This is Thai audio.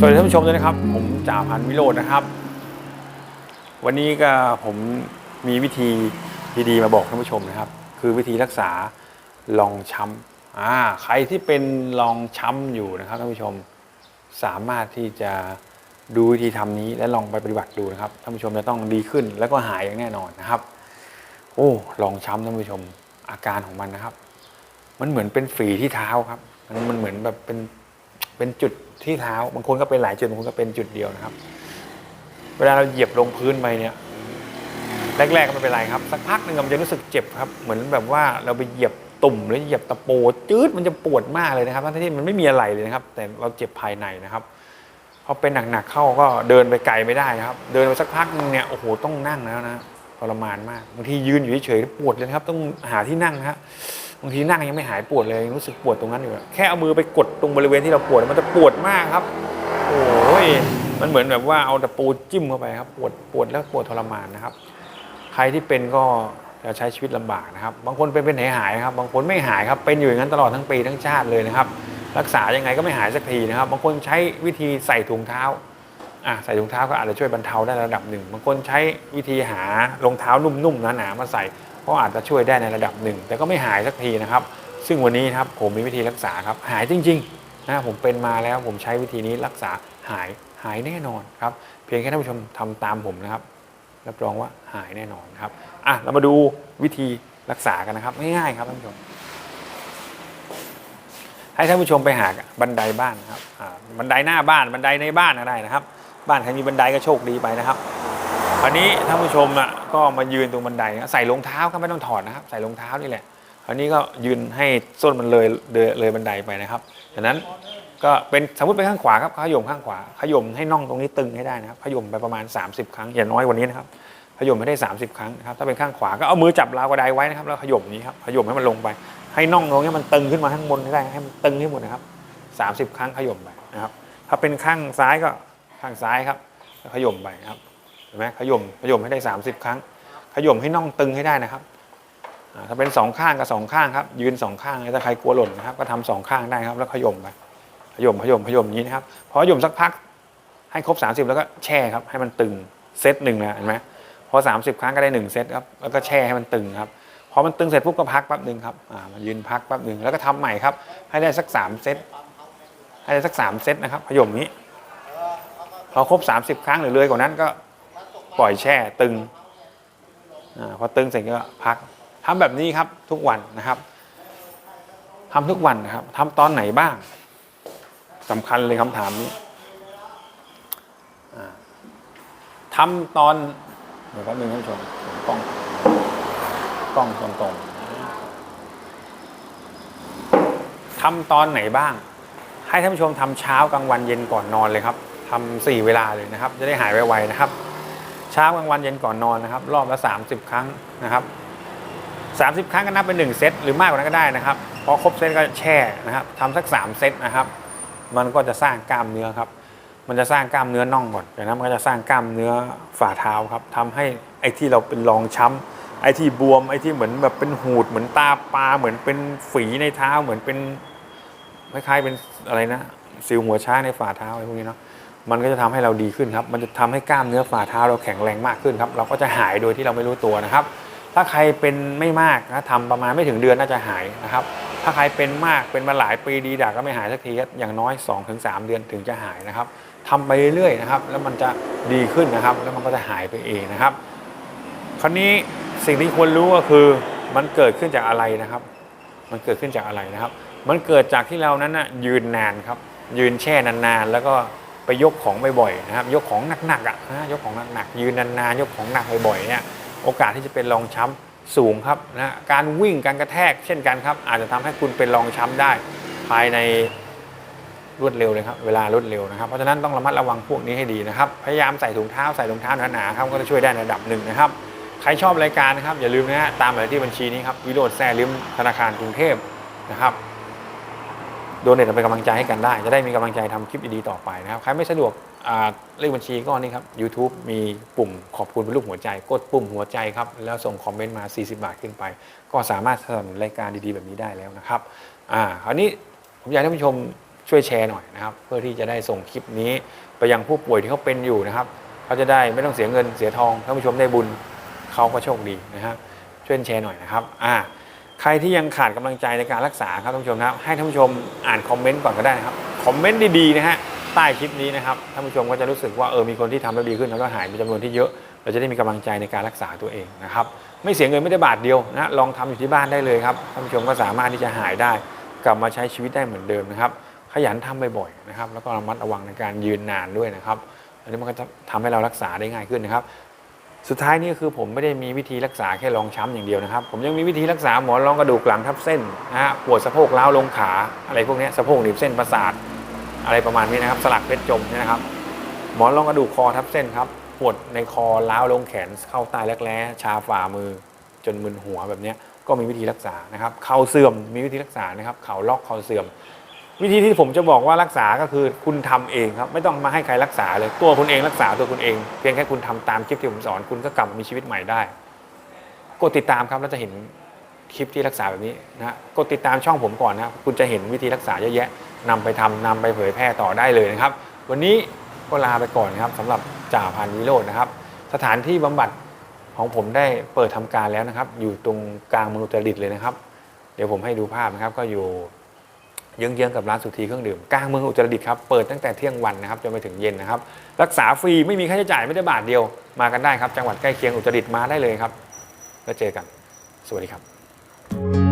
สวัสดีท่านผู้ชมด้วยนะครับ ผมจ่าพันวิโรจน์นะครับ วันนี้ก็ผมมีวิธีดีๆมาบอกท่านผู้ชมนะครับ คือวิธีรักษารองช้ำอ่าใครที่เป็นรองช้ำอยู่นะครับท่านผู้ชมสามารถที่จะดูวิธีทำนี้และลองไปปฏิบัติดูนะครับท่านผู้ชมจะต้องดีขึ้น แล้วก็หายอย่างแน่นอนนะครับ โอ้รองช้ำท่านผู้ชมอาการของมันนะครับ มันเหมือนเป็นฝีที่เท้าครับมันเหมือนแบบเป็นเป็นจุด ที่เท้าบางคนก็เป็นหลายจุดบางคนก็เป็นจุดเดียวนะครับ เวลาเราเหยียบลงพื้นไปเนี่ยแรกๆก็ไม่เป็นไรครับ สักพักหนึ่งมันจะรู้สึกเจ็บครับ เหมือนแบบว่าเราไปเหยียบตุ่มหรือเหยียบตะปูจืดมันจะปวดมากเลยนะครับทั้งที่มันไม่มีอะไรเลยนะครับ แต่เราเจ็บภายในนะครับพอเป็นหนักๆเข้าก็เดินไปไกลไม่ได้นะครับ เดินไปสักพักนึงเนี่ยโอ้โหต้องนั่งแล้วนะทรมานมากบางทียืนอยู่เฉยๆปวดเลยครับ ต้องหาที่นั่งนะฮะบ บางทีนั่งยังไม่หายปวดเลยรู้สึกปวดตรงนั้นอยู่แค่เอามือไปกดตรงบริเวณที่เราปวดมันจะปวดมากครับ โอ้ยมันเหมือนแบบว่าเอาตะปูจิ้มเข้าไปครับปวดปวดแล้วปวดทรมานนะครับ ใครที่เป็นก็จะใช้ชีวิตลำบากนะครับ บางคนเป็นเป็นหายหายครับ บางคนไม่หายครับเป็นอยู่อย่างนั้นตลอดทั้งปีทั้งชาติเลยนะครับ รักษายังไงก็ไม่หายสักทีนะครับ บางคนใช้วิธีใส่ถุงเท้าอะใส่ถุงเท้าก็อาจจะช่วยบรรเทาได้ระดับหนึ่ง บางคนใช้วิธีหารองเท้านุ่มๆหนาๆมาใส่ ก็อาจจะช่วยได้ในระดับหนึ่ง แต่ก็ไม่หายสักทีนะครับ ซึ่งวันนี้นะครับผมมีวิธีรักษาครับหายจริงๆนะผมเป็นมาแล้วผมใช้วิธีนี้รักษาหายหายแน่นอนครับเพียงแค่ท่านผู้ชมทำตามผมนะครับรับรองว่าหายแน่นอนครับอะเรามาดูวิธีรักษากันนะครับง่ายๆครับท่านผู้ชม ให้ท่านผู้ชมไปหาบันไดบ้านครับบันไดหน้าบ้านบันไดในบ้านก็ได้นะครับ บ้านใครมีบันไดก็โชคดีไปนะครับคราวนี้ท่านผู้ชมอะ ก็มายืนตรงบันไดนะใส่รองเท้าก็ไม่ต้องถอดนะครับ ใส่รองเท้านี่แหละคราวนี้ก็ยืนให้ส้นมันเลยเลยบันไดไปนะครับจากนั้นก็เป็นสมมติไปข้างขวาครับขยมข้างขวาขยมให้น่องตรงนี้ตึงให้ได้นะครับขยมไปประมาณ 30 ครั้งอย่าน้อยกว่านี้นะครับขยมให้ได้ 30 ครั้งนะครับถ้าเป็นข้างขวาก็เอามือจับราวกระไดไว้นะครับแล้วขยมนี้ครับขยมให้มันลงไป ให้น่องตรงนี้มันตึงขึ้นมาข้างบนให้ได้ให้มันตึงให้หมดนะครับ30 ครั้งขยมไปนะครับถ้าเป็นข้างซ้ายก็ข้างซ้ายครับขยมไปครับ เห็นไหมขย่มขย่มให้ได้ 30 ครั้ง ขย่มให้น่องตึงให้ได้นะครับถ้าเป็นสองข้างก็สองข้างครับ ยืนสองข้างถ้าใครกลัวหล่นนะครับ ก็ทำสองข้างได้ครับ แล้วขย่มไปขย่มขย่มขย่มอย่างนี้นะครับพอขย่มสักพักให้ครบ 30 แล้วก็แช่ครับ ให้มันตึงเซตหนึ่งนะเห็นไหมพอ 30 ครั้งก็ได้1เซตครับแล้วก็แช่ให้มันตึงครับพอมันตึงเสร็จปุ๊บก็พักแป๊บหนึ่งครับอ่ามายืนพักแป๊บหนึ่งแล้วก็ทำใหม่ครับ ให้ได้สัก3เซตให้ได้สัก3เซตนะครับพยมนี้พอครบ 30 ครั้งหรือเลยกว่านั้นก็ ปล่อยแช่ตึงอพอตึงเสร็จก็พักทำแบบนี้ครับทุกวันนะครับทำทุกวันนะครับทำตอนไหนบ้างสำคัญเลยคำถามนี้ทำตอนเดี๋ยวแป๊บนึงท่านผู้ชมกล้องกล้องตรงตรงๆทำตอนไหนบ้าง ให้ท่านผู้ชมทำเช้ากลางวันเย็นก่อนนอนเลยครับทำสี่เวลาเลยนะครับ จะได้หายไวๆนะครับ เช้ากลางวันเย็นก่อนนอนนะครับ รอบละ 30 ครั้งนะครับ 30 ครั้งก็นับเป็น1เซตหรือมากกว่านั้นก็ได้นะครับ พอครบเซตก็แช่นะครับทำสัก 3 เซตนะครับ มันก็จะสร้างกล้ามเนื้อครับมันจะสร้างกล้ามเนื้อน่องก่อนจากนั้นมันก็จะสร้างกล้ามเนื้อฝ่าเท้าครับทำให้ไอ้ที่เราเป็นรองช้ำไอ้ที่บวมไอ้ที่เหมือนแบบเป็นหูดเหมือนตาปลาเหมือนเป็นฝีในเท้าเหมือนเป็นคล้ายๆเป็นอะไรนะสิวหัวช้างในฝ่าเท้าอะไรพวกนี้เนาะ มันก็จะทำให้เราดีขึ้นครับ มันจะทำให้กล้ามเนื้อฝ่าเท้าเราแข็งแรงมากขึ้นครับ เราก็จะหายโดยที่เราไม่รู้ตัวนะครับ ถ้าใครเป็นไม่มากนะทำประมาณไม่ถึงเดือนน่าจะหายนะครับ ถ้าใครเป็นมากเป็นมาหลายปีดีดักก็ไม่หายสักทีครับอย่างน้อย 2-3 เดือนถึงจะหายนะครับทำไปเรื่อยๆนะครับ แล้วมันจะดีขึ้นนะครับ แล้วมันก็จะหายไปเองนะครับ คราวนี้สิ่งที่ควรรู้ก็คือมันเกิดขึ้นจากอะไรนะครับ มันเกิดขึ้นจากอะไรนะครับ มันเกิดจากที่เรานั้นนะยืนนานครับ ยืนแช่นานๆ แล้วก็ ไปยกของบ่อยๆนะครับ ยกของหนักๆอะนะยกของหนักๆยืนนานๆยกของหนักบ่อยๆเนี่ยโอกาสที่จะเป็นรองช้ำสูงครับนะการวิ่งการกระแทกเช่นกันครับ อาจจะทำให้คุณเป็นรองช้ำได้ ภายในรวดเร็วเลยครับเวลารวดเร็วนะครับเพราะฉะนั้นต้องระมัดระวังพวกนี้ให้ดีนะครับพยายามใส่ถุงเท้าใส่รองเท้าหนาๆครับก็จะช่วยได้ระดับหนึ่งนะครับใครชอบรายการนะครับอย่าลืมนะฮะตามไปที่บัญชีนี้ครับวิโรจน์แซ่ลิมธนาคารกรุงเทพนะครับ โดเนทเป็นกำลังใจให้กันได้ จะได้มีกำลังใจทำคลิปดีๆต่อไปนะครับ ใครไม่สะดวกเลขบัญชีก็นี่ครับ YouTube มีปุ่มขอบคุณเป็นรูปหัวใจ กดปุ่มหัวใจครับ แล้วส่งคอมเมนต์มา 40 บาทขึ้นไป ก็สามารถสนับสนุนรายการดีๆแบบนี้ได้แล้วนะครับอ่าคราวนี้ผมอยากให้ท่านผู้ชมช่วยแชร์หน่อยนะครับ เพื่อที่จะได้ส่งคลิปนี้ไปยังผู้ป่วยที่เขาเป็นอยู่นะครับเขาจะได้ไม่ต้องเสียเงินเสียทองท่านผู้ชมได้บุญเขาก็โชคดีนะครับช่วยแชร์หน่อยนะครับอ่า ใครที่ยังขาดกำลังใจในการรักษาครับท่านผู้ชมนะครับให้ท่านผู้ชมอ่านคอมเมนต์ก่อนก็ได้นะครับคอมเมนต์ดีๆนะฮะใต้คลิปนี้นะครับท่านผู้ชมก็จะรู้สึกว่าเออมีคนที่ทำแล้วดีขึ้นแล้วหายมีจำนวนที่เยอะเราจะได้มีกำลังใจในการรักษาตัวเองนะครับไม่เสียเงินไม่ได้บาทเดียวนะลองทำอยู่ที่บ้านได้เลยครับท่านผู้ชมก็สามารถที่จะหายได้ กลับมาใช้ชีวิตได้เหมือนเดิมนะครับขยันทำบ่อยๆนะครับแล้วก็ระมัดระวังในการยืนนานด้วยนะครับอันนี้มันก็จะทำให้เรารักษาได้ง่ายขึ้นนะครับ สุดท้ายนี่คือผมไม่ได้มีวิธีรักษาแค่รองช้ำอย่างเดียวนะครับ ผมยังมีวิธีรักษาหมอนรองกระดูกหลังทับเส้นนะฮะปวดสะโพกล้าวลงขาอะไรพวกนี้สะโพกหนีบเส้นประสาทอะไรประมาณนี้นะครับสลักเพชรจมเนี่ยนะครับ หมอนรองกระดูกคอทับเส้นครับปวดในคอล้าวลงแขนเข้าใต้รักแร้ชาฝ่ามือ จนมึนหัวแบบนี้ก็มีวิธีรักษานะครับเข่าเสื่อมมีวิธีรักษานะครับเข่าล็อกเข่าเสื่อม วิธีที่ผมจะบอกว่ารักษาก็คือคุณทำเองครับไม่ต้องมาให้ใครรักษาเลยตัวคุณเองรักษาตัวคุณเอง เพียงแค่คุณทำตามคลิปที่ผมสอนคุณก็กลับมามีชีวิตใหม่ได้กดติดตามครับแล้วจะเห็นคลิปที่รักษาแบบนี้นะกดติดตามช่องผมก่อนนะคุณจะเห็นวิธีรักษาเยอะแยะนำไปทำนำไปเผยแพร่ต่อได้เลยนะครับ วันนี้ก็ลาไปก่อนนะครับสำหรับจ่าพันวิโรจน์นะครับ สถานที่บำบัดของผมได้เปิดทำการแล้วนะครับ อยู่ตรงกลางมองอุตรดิตเลยนะครับ เดี๋ยวผมให้ดูภาพนะครับก็อยู่ เยื้องๆกับร้านสุธีเครื่องดื่มกลางเมืองอุตรดิตถ์ครับเปิดตั้งแต่เที่ยงวันนะครับจนไปถึงเย็นนะครับรักษาฟรีไม่มีค่าใช้จ่ายไม่ได้บาทเดียวมากันได้ครับ จังหวัดใกล้เคียงอุตรดิตถ์มาได้เลยครับ แล้วเจอกัน สวัสดีครับ